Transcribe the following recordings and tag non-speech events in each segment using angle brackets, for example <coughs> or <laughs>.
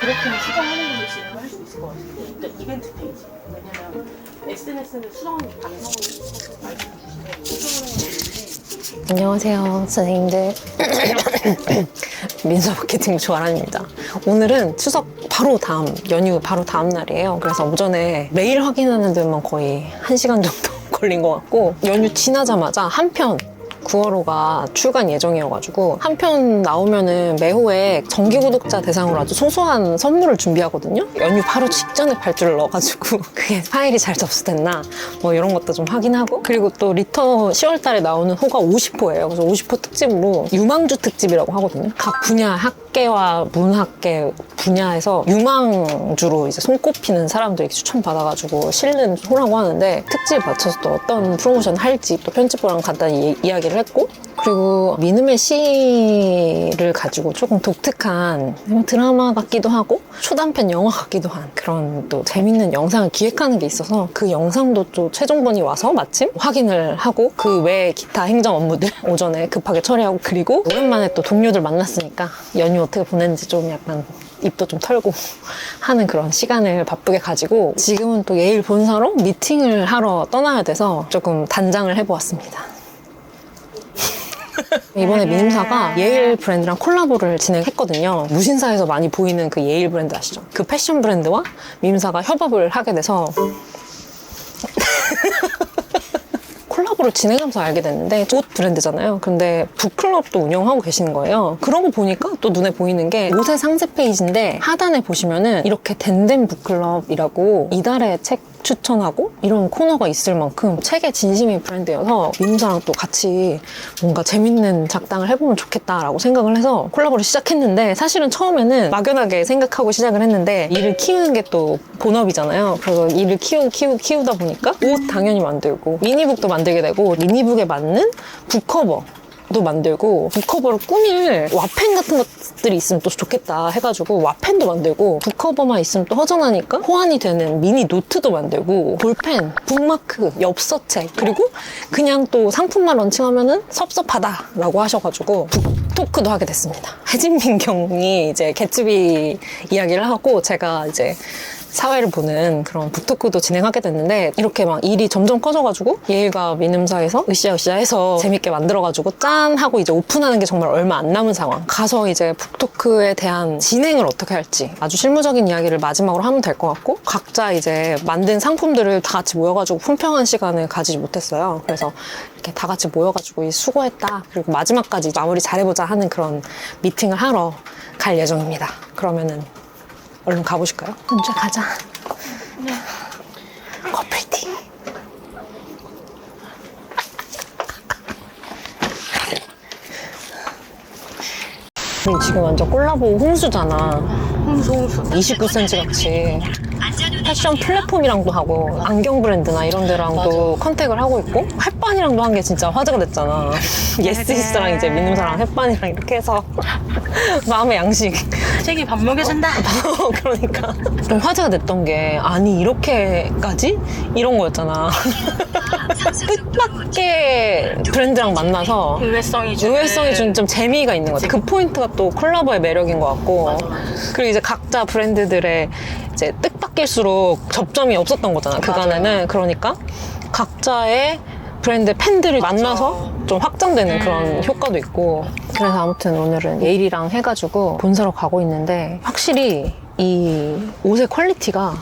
그렇게 수정하는 걸로 진행을 할 수 있을 것 같은데 이벤트 페이지. 왜냐면 SNS는 수정 방송을 말씀 주시면 수정을 하는 안녕하세요 선생님들. <coughs> 민서 마케팅 조아란입니다. 오늘은 추석 바로 다음 연휴 바로 다음 날이에요. 그래서 오전에 메일 확인하는 데만 거의 1시간 정도 <laughs> 걸린 것 같고 연휴 지나자마자 한편 9월호가 출간 예정이어가지고 한 편 나오면은 매호에 정기 구독자 대상으로 아주 소소한 선물을 준비하거든요. 연휴 바로 직전에 발주를 넣어가지고 <laughs> 그게 파일이 잘 접수됐나 뭐 이런 것도 좀 확인하고 그리고 또 리터 10월달에 나오는 호가 50호예요. 그래서 50호 특집으로 유망주 특집이라고 하거든요. 각 분야 학계와 문학계 분야에서 유망주로 이제 손꼽히는 사람들이 추천받아가지고 실는 호라고 하는데 특집에 맞춰서 또 어떤 프로모션 할지 또 편집부랑 간단히 이- 이야기 를 했고 그리고 민음의 시를 가지고 조금 독특한 드라마 같기도 하고 초단편 영화 같기도 한 그런 또 재밌는 영상을 기획하는 게 있어서 그 영상도 또 최종본이 와서 마침 확인을 하고 그 외 기타 행정 업무들 <laughs> 오전에 급하게 처리하고 그리고 오랜만에 또 동료들 만났으니까 연휴 어떻게 보냈는지 좀 약간 입도 좀 털고 <laughs> 하는 그런 시간을 바쁘게 가지고 지금은 또 예일 본사로 미팅을 하러 떠나야 돼서 조금 단장을 해보았습니다. 이번에 민임사가 예일 브랜드랑 콜라보를 진행했거든요. 무신사에서 많이 보이는 그 예일 브랜드 아시죠? 그 패션 브랜드와 민임사가 협업을 하게 돼서 <laughs> 콜라보를 진행하면서 알게 됐는데 옷 브랜드잖아요. 근데 북클럽도 운영하고 계시는 거예요. 그런 거 보니까 또 눈에 보이는 게 옷의 상세 페이지인데 하단에 보시면은 이렇게 덴덴 북클럽이라고 이달의 책 추천하고 이런 코너가 있을 만큼 책에 진심인 브랜드여서 민사랑 또 같이 뭔가 재밌는 작당을 해보면 좋겠다라고 생각을 해서 콜라보를 시작했는데 사실은 처음에는 막연하게 생각하고 시작을 했는데 일을 키우는 게 또 본업이잖아요. 그래서 일을 키우고 키우고 키우다 보니까 옷 당연히 만들고 미니북도 만들게 되고 미니북에 맞는 북커버 도 만들고 북커버를 꾸밀 와펜 같은 것들이 있으면 또 좋겠다 해가지고 와펜도 만들고 북커버만 있으면 또 허전하니까 호환이 되는 미니 노트도 만들고 볼펜, 북마크, 엽서책 그리고 그냥 또 상품만 런칭하면은 섭섭하다라고 하셔가지고 북토크도 하게 됐습니다. <laughs> 혜진민 경이 이제 개츠비 이야기를 하고 제가 이제 사회를 보는 그런 북토크도 진행하게 됐는데 이렇게 막 일이 점점 커져가지고 예일과 민음사에서 으쌰으쌰 해서 재밌게 만들어가지고 짠 하고 이제 오픈하는 게 정말 얼마 안 남은 상황. 가서 이제 북토크에 대한 진행을 어떻게 할지 아주 실무적인 이야기를 마지막으로 하면 될 것 같고 각자 이제 만든 상품들을 다 같이 모여가지고 품평한 시간을 가지지 못했어요. 그래서 이렇게 다 같이 모여가지고 이 수고했다 그리고 마지막까지 마무리 잘해보자 하는 그런 미팅을 하러 갈 예정입니다. 그러면은 얼른 가보실까요? 먼저 가자. 커플티. 우리 지금 완전 콜라보 홍수잖아. 홍수 홍수. 29cm 같이 패션 플랫폼이랑도 하고 안경 브랜드나 이런 데랑도 컨택을 하고 있고 햇반이랑도 한 게 진짜 화제가 됐잖아. <laughs> 예스이스랑 이제 민음사랑 햇반이랑 이렇게 해서 <laughs> 마음의 양식 책이 밥 먹여준다. 어, <laughs> 그러니까 좀 화제가 됐던 게 아니 이렇게까지 이런 거였잖아. 뜻밖의 브랜드랑 만나서 의외성이 주는 의외성이 준 좀 재미가 있는 것 같아. 그 포인트가 또 콜라보의 매력인 것 같고. 그리고 이제 각자 브랜드들의 이제 뜻밖일수록 접점이 없었던 거잖아. 그간에는 그러니까 각자의 브랜드 팬들을 만나서 좀 확장되는 그런 효과도 있고. 그래서 아무튼 오늘은 예일이랑 해가지고 본사로 가고 있는데 확실히 이 옷의 퀄리티가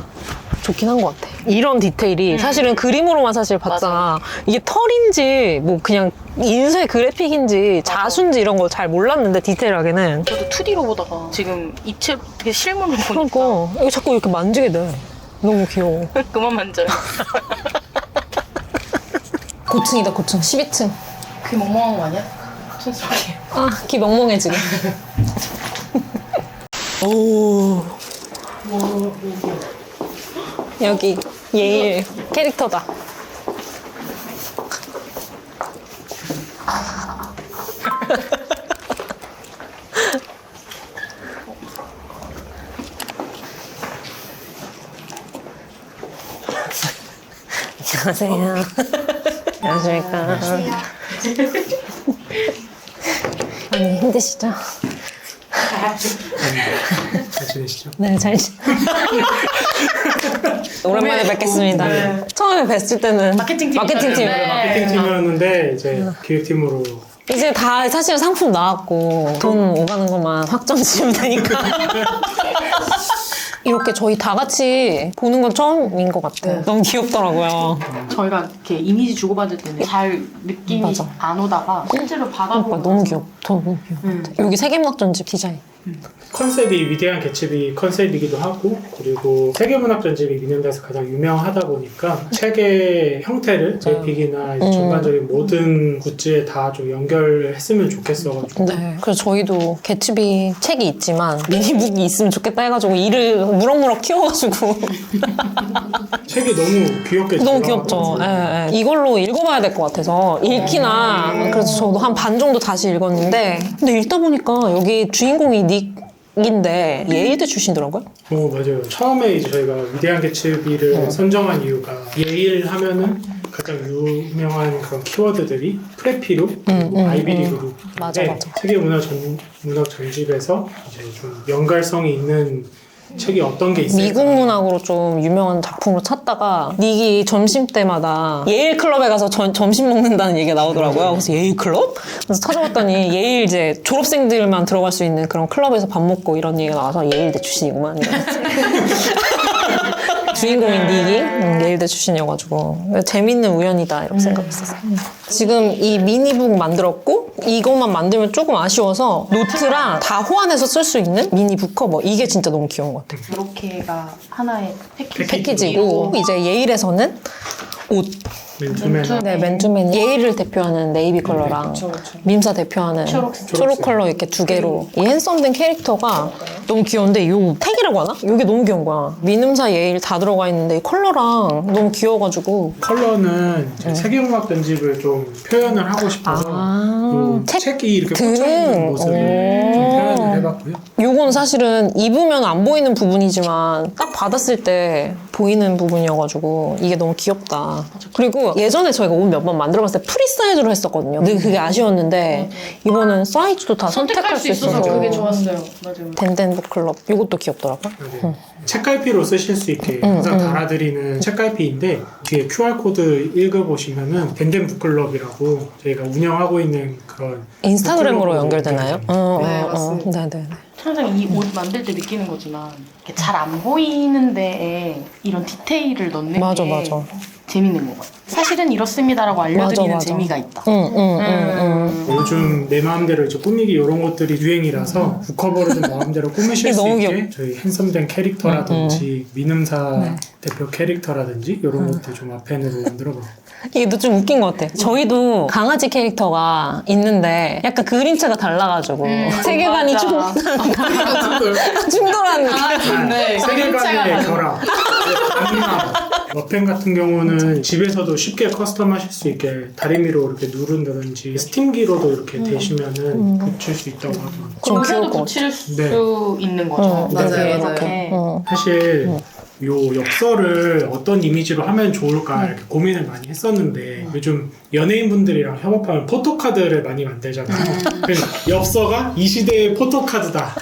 좋긴 한 것 같아. 이런 디테일이 사실은 그림으로만 사실 봤잖아. 이게 털인지 뭐 그냥 인쇄 그래픽인지 자수인지 이런 거 잘 몰랐는데 디테일하게는. 저도 2D로 보다가 지금 입체 이게 실물로 보니까 그러니까 이거 자꾸 이렇게 만지게 돼. 너무 귀여워. <laughs> 그만 만져요. <laughs> 고층이다 고층 12층. 그게 멍멍한 거 아니야? 촌스럽게. 아, 귀 멍멍해 지금. <laughs> 오. 여기 예일 캐릭터다. 안녕하세요. 안녕하십니까. 많이 힘드시죠? 잘 지내시죠? 네, 잘 지. <laughs> 오랜만에 네. 뵙겠습니다. 네. 처음에 뵀을 때는 마케팅 팀. 마케팅 팀. 네. 마케팅팀이었는데 이제 기획팀으로 이제 다 사실 상품 나왔고 돈 오가는 것만 확정 지으면 되니까. <laughs> 이렇게 저희 다 같이 보는 건 처음인 것 같아요. 네. 너무 귀엽더라고요. 저희가 이렇게 이미지 주고받을 때는 잘 느낌이 맞아. 안 오다가 실제로 받아보고 너무 귀엽. 너무 귀여워. 음. 여기 세계문학 전집 디자인. 컨셉이 위대한 개츠비 컨셉이기도 하고 그리고 세계문학 전집이 미넨다에서 가장 유명하다 보니까 책의 형태를 JPG나 음. 전반적인 모든 굿즈에 다 좀 연결했으면 좋겠어가지고 네. 그래서 저희도 개츠비 책이 있지만 미니북이 있으면 좋겠다 해가지고 이를 무럭무럭 키워가지고 <laughs> 책이 너무 귀엽게 너무 잘 귀엽죠. 예, 예. 이걸로 읽어봐야 될 것 같아서 읽기나 그래서 저도 한 반 정도 다시 읽었는데 근데 읽다 보니까 여기 주인공이 닉인데 예일대 출신이더라고요. 오 맞아요. 처음에 이제 저희가 위대한 개츠비를 어. 선정한 이유가 예일 하면은 가장 유명한 그런 키워드들이 그리고 음, 아이비리 음. 그룹 맞아, 맞아. 세계 문화 전 문학 전집에서 이제 좀 연관성이 있는 책이 어떤 게 있을까? 미국 문학으로 좀 유명한 작품으로 찾다가 닉이 점심 때마다 예일 클럽에 가서 전- 점심 먹는다는 얘기가 나오더라고요. 그래서 예일 클럽? 그래서 찾아봤더니 예일 이제 졸업생들만 들어갈 수 있는 그런 클럽에서 밥 먹고 이런 얘기가 나와서 예일대 출신이구만. <laughs> 주인공인 닉이 음, 예일대 출신이어가지고 재밌는 우연이다 이렇게 생각했었어요. 지금 이 미니북 만들었고 이것만 만들면 조금 아쉬워서 노트랑 다 호환해서 쓸 수 있는 미니북 커버 이게 진짜 너무 귀여운 것 같아요. 이렇게가 하나의 패키지. 패키지고 이제 예일에서는 옷. 맨투맨. 네, 맨투맨 예일을 대표하는 네이비 컬러랑 그쵸, 그쵸. 밈사 대표하는 초록색. 초록 컬러 이렇게 두 개로 이 핸섬된 캐릭터가 너무 귀여운데 요 택이라고 하나? 이게 너무 귀여운 거야. 민음사 예일 다 들어가 있는데 이 컬러랑 너무 귀여워가지고 컬러는 이제 세계문학 전집을 좀 표현을 하고 싶어서 아, 요책 책이 이렇게 등. 꽂혀 있는 모습을 해봤고요. 요건 사실은 입으면 안 보이는 부분이지만 딱 받았을 때 보이는 부분이어가지고 이게 너무 귀엽다. 그리고 예전에 저희가 옷 몇 번 만들어봤을 때 프리 사이즈로 했었거든요. 근데 그게 아쉬웠는데 이번은 사이즈도 다 선택할, 선택할 수 있어서 있어서 그게 좋았어요. 맞아요. 덴덴북 클럽 이것도 귀엽더라고 요. 네. 책갈피로 쓰실 수 있게 항상 달아드리는 책갈피인데 뒤에 QR 코드 읽어보시면은 덴덴 북클럽이라고 저희가 운영하고 있는 그런 인스타그램으로 북클럽으로 연결되나요? 연결됩니다. 어, 네, 어, 어. 맞습니다. 네 네 네. 항상 이 옷 만들 때 느끼는 거지만 잘 안 보이는 데에 이런 디테일을 넣는 맞아, 게 맞아. 재밌는 것 같아요. 사실은 이렇습니다라고 알려드리는 맞아. 재미가 있다. 응, 응, 응, 응. 요즘 내 마음대로 이제 꾸미기 이런 것들이 유행이라서 북커버를 좀 마음대로 꾸미실 수 너무 있게 귀엽- 저희 핸섬된 캐릭터라든지 민음사 네. 대표 캐릭터라든지 이런 것들 좀 앞펜으로 만들어봤고 이게 좀 웃긴 것 같아. 저희도 강아지 캐릭터가 있는데 약간 그림체가 달라가지고 <laughs> 세계관이 맞아. 좀 <laughs> 충돌하는 네, 세계관의 결합, 안나 머펜 같은 경우는 집에서도 쉽게 커스텀 하실 수 있게 다리미로 이렇게 누른다든지 스팀기로도 이렇게 대시면은 붙일 수 있다고 하더라고요. 좀 귀여울 그렇게도 것 붙일 수 네. 있는 거죠. 응, 맞아요, 맞아요, 이렇게. 어. 사실 요 엽서를 어떤 이미지로 하면 좋을까 이렇게 고민을 많이 했었는데 요즘 연예인분들이랑 협업하면 포토카드를 많이 만들잖아요. 그래서 엽서가 이 시대의 포토카드다.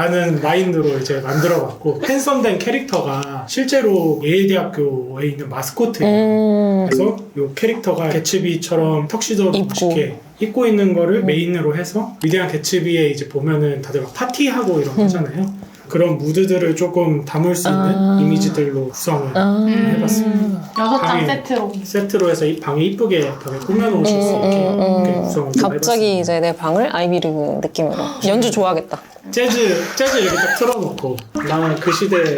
라는 마인드로 이제 만들어봤고 팬썸된 캐릭터가 실제로 예일대학교에 있는 마스코트예요. 음, 그래서 요 캐릭터가 개츠비처럼 턱시도를. 멋있게 입고 있는 거를 메인으로 해서 위대한 개츠비에 이제 보면은 다들 막 파티하고 이런 거잖아요. 그런 무드들을 조금 담을 수 있는 아. 이미지들로 구성을 아. 해봤습니다. 여섯 장 방에 세트로. 세트로 해서 이 방에 이쁘게 벽에 꾸며놓으실 수 있게 음, 음, 이렇게 음. 구성을 좀 갑자기 해봤습니다. 이제 내 방을 아이비리그 느낌으로 연주 좋아하겠다. 재즈 재즈 이렇게 딱 틀어놓고 나는 그 시대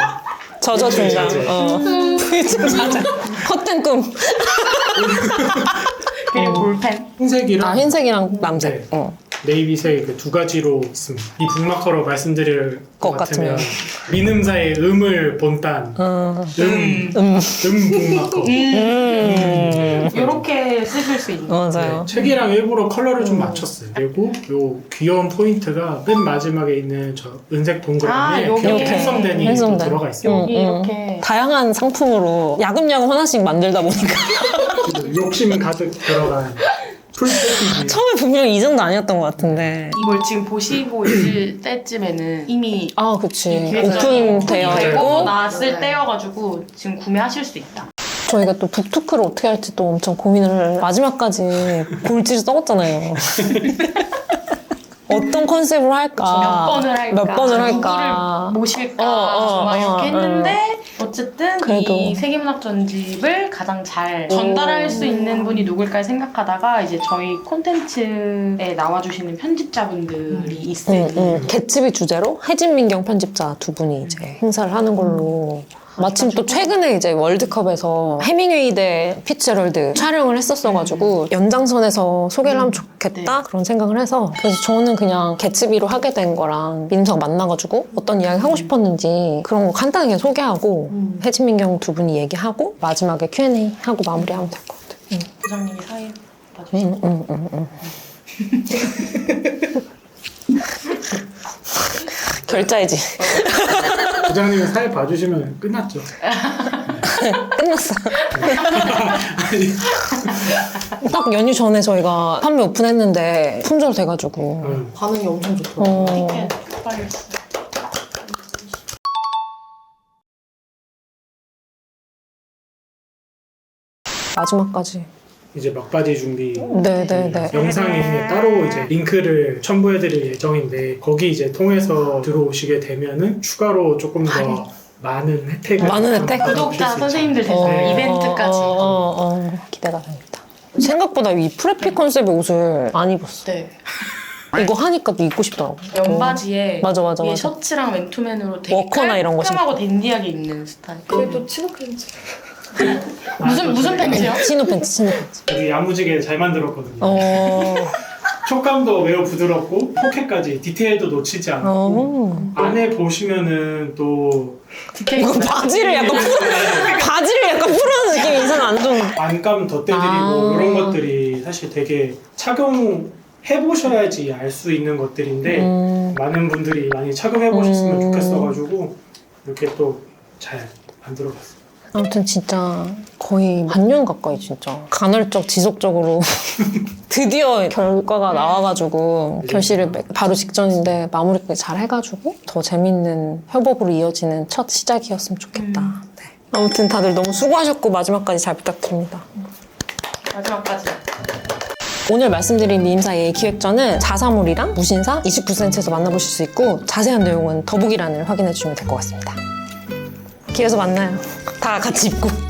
저저 등장. 어. <laughs> 자제. 헛된 꿈. 그리고 볼펜. 흰색이랑 아 흰색이랑 남색. 네. 어. 네이비색 그두 가지로 있습니다. 이 북마커로 말씀드릴 것 것 같으면 같으면. 민음사의 음을 본딴 어. 음, 음. 음 북마커 음. 이렇게 쓰실 수 있는. 맞아요. 네, 책이랑 일부러 컬러를 좀 맞췄어요. 그리고 요 귀여운 포인트가 맨 마지막에 있는 저 은색 동그라미에 아, 요게. 또 핸섬덴. 들어가 있어요. 음, 음. 이렇게. 다양한 상품으로 야금야금 하나씩 만들다 보니까 <laughs> 욕심 가득 들어간. <laughs> 처음에 분명히 이 정도 아니었던 것 같은데. 이걸 지금 보시고 <clears throat> 있을 때쯤에는 이미 아, 그치. 오픈되어 되고 있고. 나왔을 네. 때여가지고 지금 구매하실 수 있다. 저희가 또 북토크를 어떻게 할지 또 엄청 고민을 마지막까지 <laughs> 골지를 써봤잖아요. <laughs> 컨셉으로 할까? 몇 번을 할까? 몇 번을 할까? 누구를 모실까? 어, 어, 막 이렇게 어, 했는데 어쨌든 그래도. 이 세계문학 전집을 가장 잘 전달할 수 있는 분이 누굴까 생각하다가 이제 저희 콘텐츠에 나와주시는 편집자분들이 있어요. 응, 응. 개츠비 주제로 혜진민경 편집자 두 분이 이제 행사를 하는 걸로 마침 또 최근에 이제 월드컵에서 해밍웨이 대 피츠제럴드 촬영을 했었어가지고 연장선에서 소개를 하면 좋겠다 그런 생각을 해서 그래서 저는 그냥 개츠비로 하게 된 거랑 민석 만나가지고 어떤 이야기 하고 싶었는지 그런 거 간단하게 소개하고 음. 혜진민 경 두 분이 얘기하고 마지막에 Q&A 하고 마무리하면 될 것 같아요. 응. 부장님이 사회 봐주시고 응, 응, 응, 응. 결자이지. 부장님이 사회 봐주시면 끝났죠. 끝났어. 아니, 딱 연휴 전에 저희가 판매 오픈했는데 품절 돼가지고. 음. 반응이 엄청 좋더라고요. 어, 이렇게 마지막까지. 이제 막바지 준비 네 네 네. 영상에 따로 이제 링크를 첨부해드릴 예정인데 거기 이제 통해서 들어오시게 되면은 추가로 조금 더 많은 혜택을 많은 혜택? 구독자. 선생님들 네. 대상 이벤트까지. 어, 어, 어, 기대가 됩니다. 생각보다 이 프레피 컨셉의 옷을 안 입었어. 네. <laughs> 이거 하니까 또 입고 싶더라고. 연바지에 맞아, 맞아, 위에 맞아. 셔츠랑 맨투맨으로 되게 워커나 이런 거 깔끔하고 댄디하게 입는 스타일. 그래도 치노 팬츠. 무슨 무슨 팬츠요? 치노 팬츠, 치노 팬츠. 되게 야무지게 잘 만들었거든요. 어, <laughs> 촉감도 매우 부드럽고 포켓까지 디테일도 놓치지 않고 어. 안에 보시면은 또 디테일. 이거 바지를 약간 풀어, 바지를 약간 풀어는 느낌이 이상 안 좋은. 안감 덧대드리고 아. 이런 것들이 사실 되게 착용해 보셔야지 알 수 있는 것들인데 음. 많은 분들이 많이 착용해 보셨으면 음. 좋겠어가지고 이렇게 또 잘 만들어봤어요. 아무튼 진짜 거의 반년 가까이 진짜 간헐적 지속적으로 <laughs> 드디어 결과가 나와가지고 결실을 맺- 바로 직전인데 마무리까지 잘 해가지고 더 재밌는 협업으로 이어지는 첫 시작이었으면 좋겠다. 네. 아무튼 다들 너무 수고하셨고 마지막까지 잘 부탁드립니다. 마지막까지. 오늘 말씀드린 미임사의 기획전은 자사몰이랑 무신사 29cm에서 만나보실 수 있고 자세한 내용은 더보기란을 확인해 주시면 될 것 같습니다. 길에서 만나요. 다 같이 입고.